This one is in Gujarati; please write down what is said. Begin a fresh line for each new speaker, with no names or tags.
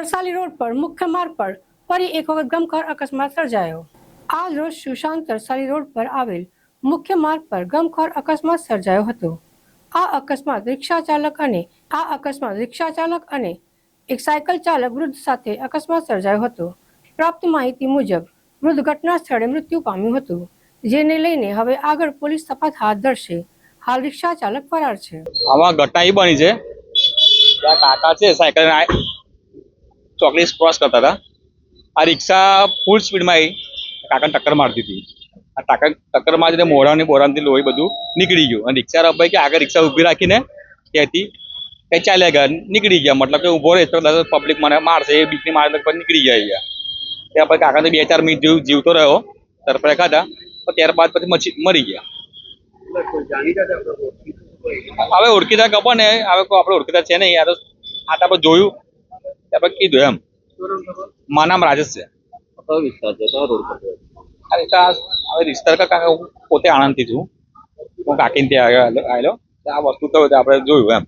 તરસાલી રોડ પર મુખ્ય માર્ગ પર ફરી એક વખત ગમખર અકસ્માત સર્જાયો. આજ રોજ સુશાંત તરસાલી રોડ પર આવેલ મુખ્ય માર્ગ પર ગમખોર અકસ્માત સર્જાયો હતો. આ અકસ્માત રિક્ષા ચાલક અને આ અકસ્માત રિક્ષા ચાલક અને એક સાયકલ ચાલક વૃદ્ધ સાથે અકસ્માત સર્જાયો હતો. પ્રાપ્ત માહિતી મુજબ, વૃદ્ધ ઘટના સ્થળે મૃત્યુ પામ્યું હતું, જેને લઈને હવે આગળ પોલીસ તપાસ હાથ ધરશે. હાલ રિક્ષા ચાલક ફરાર છે.
આમાં ઘટના એ બની છે. કાકા છે, સાયકલ ચોકલેટ ક્રોસ કરતા હતા. આ રિક્ષા ફૂલ સ્પીડમાં આવી કાકાને ટક્કર મારતી હતી. આ ટાકા ટક્કર મારીને મોઢાની બોરાનથી લોહી બધું નીકળી ગયું. અને રિક્ષા રબાઈ કે આગળ રિક્ષા ઊભી રાખીને ત્યાંથી ત્યાં ચાલ્યા ગયા નીકળી ગયા મતલબ કે ઊભો રહે તો પબ્લિક મને મારશે, એ બીકની મારે લગભગ નીકળી ગયા અહીંયા ત્યાં પછી કાકા તો બે ચાર મિનિટ જેવું જીવતો રહ્યો તરફડે ખાધા પણ ત્યારબાદ પછી મચી મરી ગયા. હવે ઓળખીતા ખબર ને હવે આપણે ઓળખીતા છે નહીં. યાર આ તો આપણે જોયું. કીધું એમ મારું નામ રાજેશ છે
કયો વિસ્તાર છે કયો રોડ પર છે?
આ રીતે આ હવે રિશ્તર કા કાકા હું પોતે આણંદથી છું હું કાકીને ત્યાં આવ્યો આવેલો આ વસ્તુ તો આપણે જોયું એમ